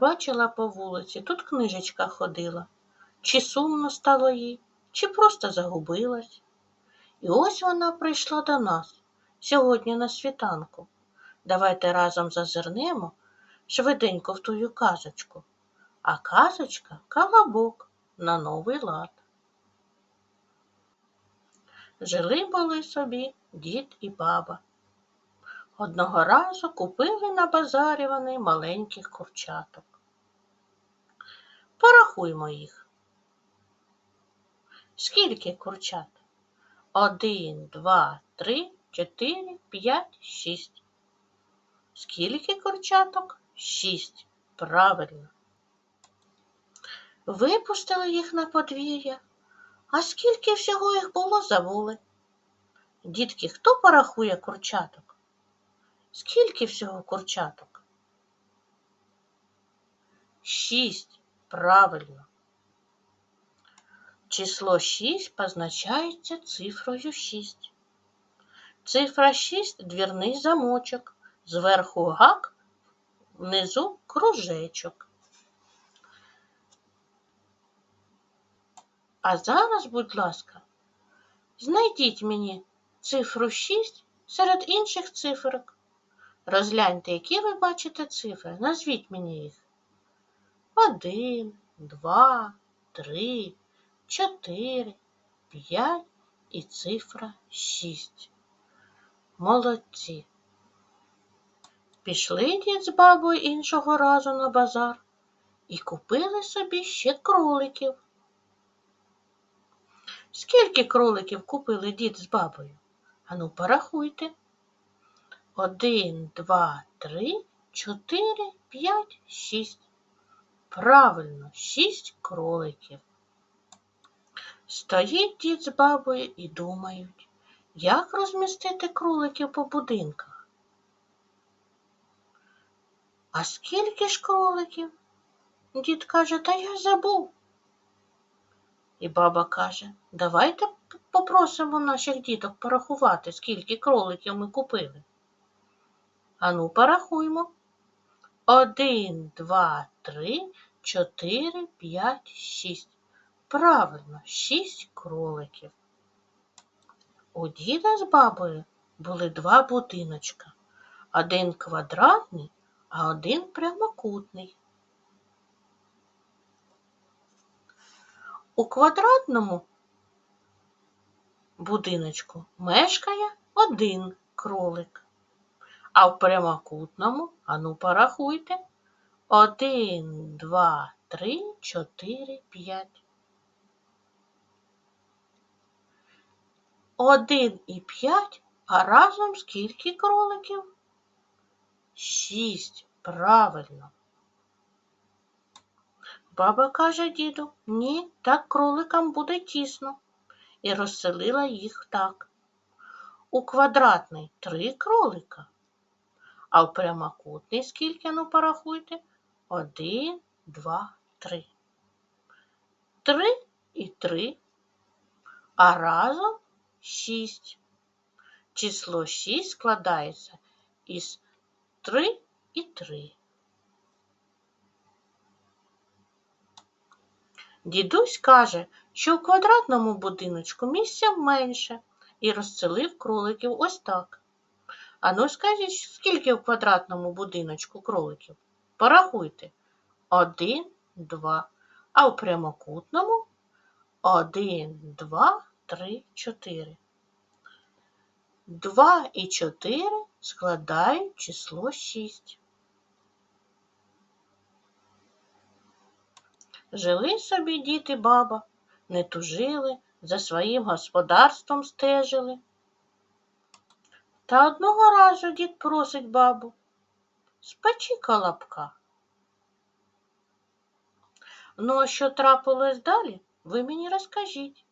Бачила по вулиці, тут книжечка ходила. Чи сумно стало їй, чи просто загубилась. І ось вона прийшла до нас сьогодні на світанку. Давайте разом зазирнемо швиденько в тую казочку. А казочка колобок на новий лад. Жили були собі дід і баба. Одного разу купили на базарі вони маленьких курчаток. Порахуймо їх. Скільки курчат? Один, два, три, чотири, п'ять, шість. Скільки курчаток? Шість. Правильно. Випустили їх на подвір'я. А скільки всього їх було, забули. Дітки, хто порахує курчаток? Скільки всього курчаток? Шість. Правильно. Число 6 позначається цифрою 6. Цифра 6 двірний замочок. Зверху гак, внизу кружечок. А зараз, будь ласка, знайдіть мені цифру 6 серед інших циферок. Розгляньте, які ви бачите цифри. Назвіть мені їх. Один, два, три, чотири, п'ять і цифра шість. Молодці. Пішли дід з бабою іншого разу на базар і купили собі ще кроликів. Скільки кроликів купили дід з бабою? Ану, порахуйте. Один, два, три, чотири, п'ять, шість. Правильно, шість кроликів. Стоїть дід з бабою і думають, як розмістити кроликів по будинках. А скільки ж кроликів? Дід каже, та я забув. І баба каже, давайте попросимо наших діток порахувати, скільки кроликів ми купили. Ану, порахуймо. Один, два, три, чотири, п'ять, шість. Правильно, шість кроликів. У діда з бабою були два будиночка. Один квадратний, а один прямокутний. У квадратному будиночку мешкає один кролик, а в прямокутному, ану порахуйте, один, два, три, чотири, п'ять. Один і п'ять, а разом скільки кроликів? Шість. Правильно. Баба каже діду, ні, так кроликам буде тісно. І розселила їх так. У квадратний три кролика, а в прямокутний скільки, ну порахуйте? Один, два, три. Три і три, а разом шість. Число шість складається із три і три. Дідусь каже, що в квадратному будиночку місця менше і розселив кроликів ось так. Ану скажіть, скільки в квадратному будиночку кроликів? Порахуйте. Один, два. А в прямокутному один, два, три, чотири. Два і чотири складають число шість. Жили собі діти баба, не тужили, за своїм господарством стежили. Та одного разу дід просить бабу, спечи колобка. Ну, а що трапилось далі, ви мені розкажіть.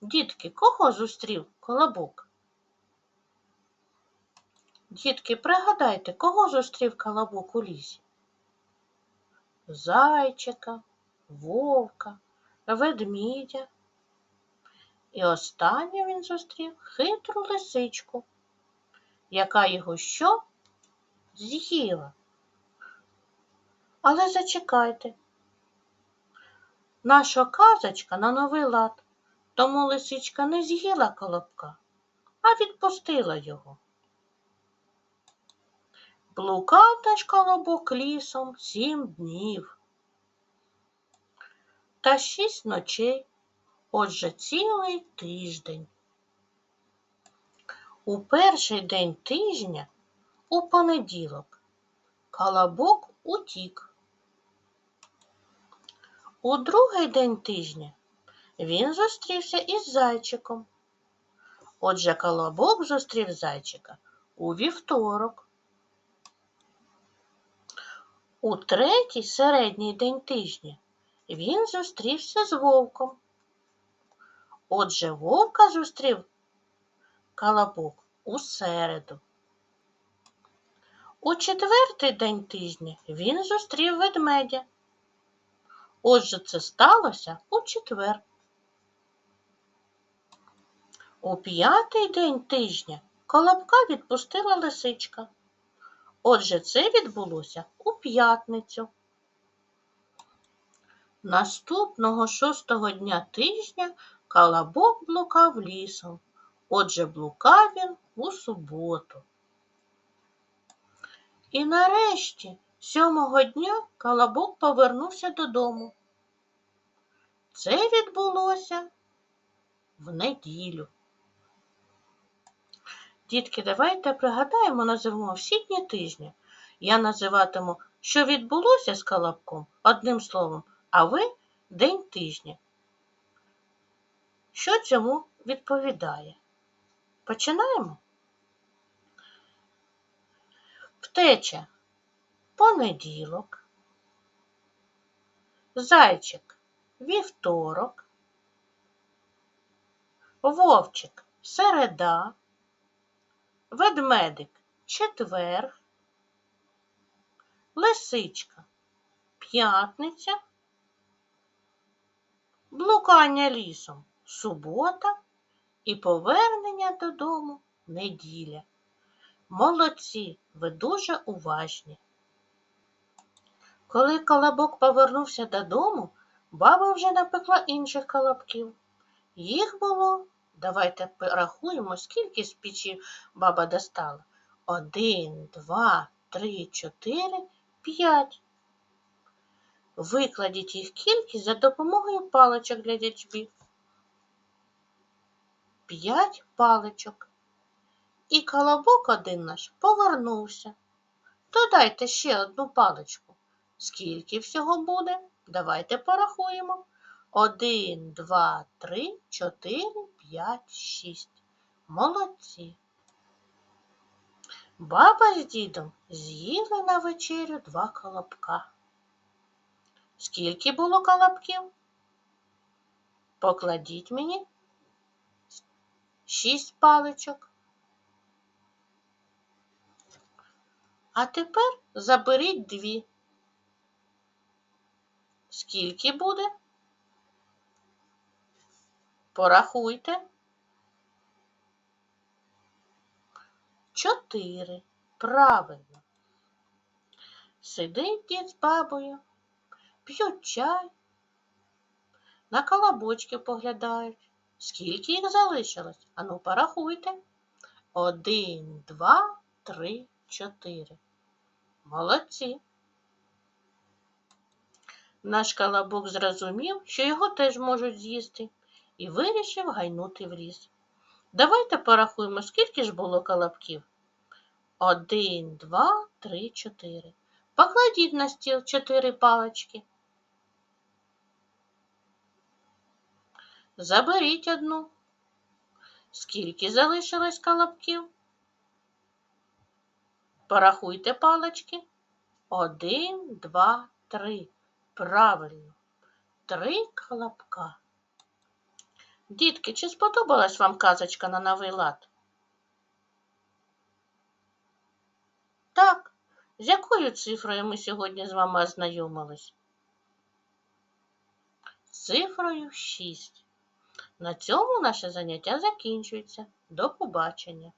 Дітки, кого зустрів колобок? Дітки, пригадайте, кого зустрів колобок у лісі? Зайчика, вовка, ведмідя. І останнє він зустрів хитру лисичку, яка його що з'їла. Але зачекайте. Наша казочка на новий лад, тому лисичка не з'їла колобка, а відпустила його. Блукав наш колобок лісом сім днів та шість ночей, отже цілий тиждень. У перший день тижня, у понеділок, колобок утік. У другий день тижня він зустрівся із зайчиком. Отже, колобок зустрів зайчика у вівторок. У третій середній день тижня він зустрівся з вовком. Отже, вовка зустрів колобок у середу. У четвертий день тижня він зустрів ведмедя. Отже, це сталося у четвер. У п'ятий день тижня колобка відпустила лисичка. Отже, це відбулося у п'ятницю. Наступного шостого дня тижня колобок блукав лісом. Отже, блукав він у суботу. І нарешті сьомого дня колобок повернувся додому. Це відбулося в неділю. Дітки, давайте пригадаємо, називемо всі дні тижня. Я називатиму, що відбулося з колобком одним словом, а ви день тижня. Що цьому відповідає? Починаємо? Втеча. Понеділок, зайчик. Вівторок, вовчик. Середа, ведмедик. Четвер, лисичка. П'ятниця, блукання лісом субота і повернення додому неділя. Молодці, ви дуже уважні. Коли колобок повернувся додому, баба вже напекла інших колобків. Їх було, давайте порахуємо, скільки з печі баба достала. Один, два, три, чотири, п'ять. Викладіть їх кількість за допомогою паличок для дячбі. П'ять паличок. І колобок один наш повернувся. Додайте ще одну паличку. Скільки всього буде? Давайте порахуємо. Один, два, три, чотири, п'ять, шість. Молодці. Баба з дідом з'їли на вечерю два колобка. Скільки було колобків? Покладіть мені шість паличок. А тепер заберіть дві. Скільки буде? Порахуйте. Чотири. Правильно. Сидить дід з бабою, п'ють чай, на колобочки поглядають. Скільки їх залишилось? Ану, порахуйте. Один, два, три, чотири. Молодці. Наш колобок зрозумів, що його теж можуть з'їсти, і вирішив гайнути в ліс. Давайте порахуємо, скільки ж було колобків. Один, два, три, чотири. Покладіть на стіл чотири палички. Заберіть одну. Скільки залишилось колобків? Порахуйте палички. Один, два, три. Правильно. Три колобка. Дітки, чи сподобалась вам казочка на новий лад? Так. З якою цифрою ми сьогодні з вами ознайомились? З цифрою 6. На цьому наше заняття закінчується. До побачення!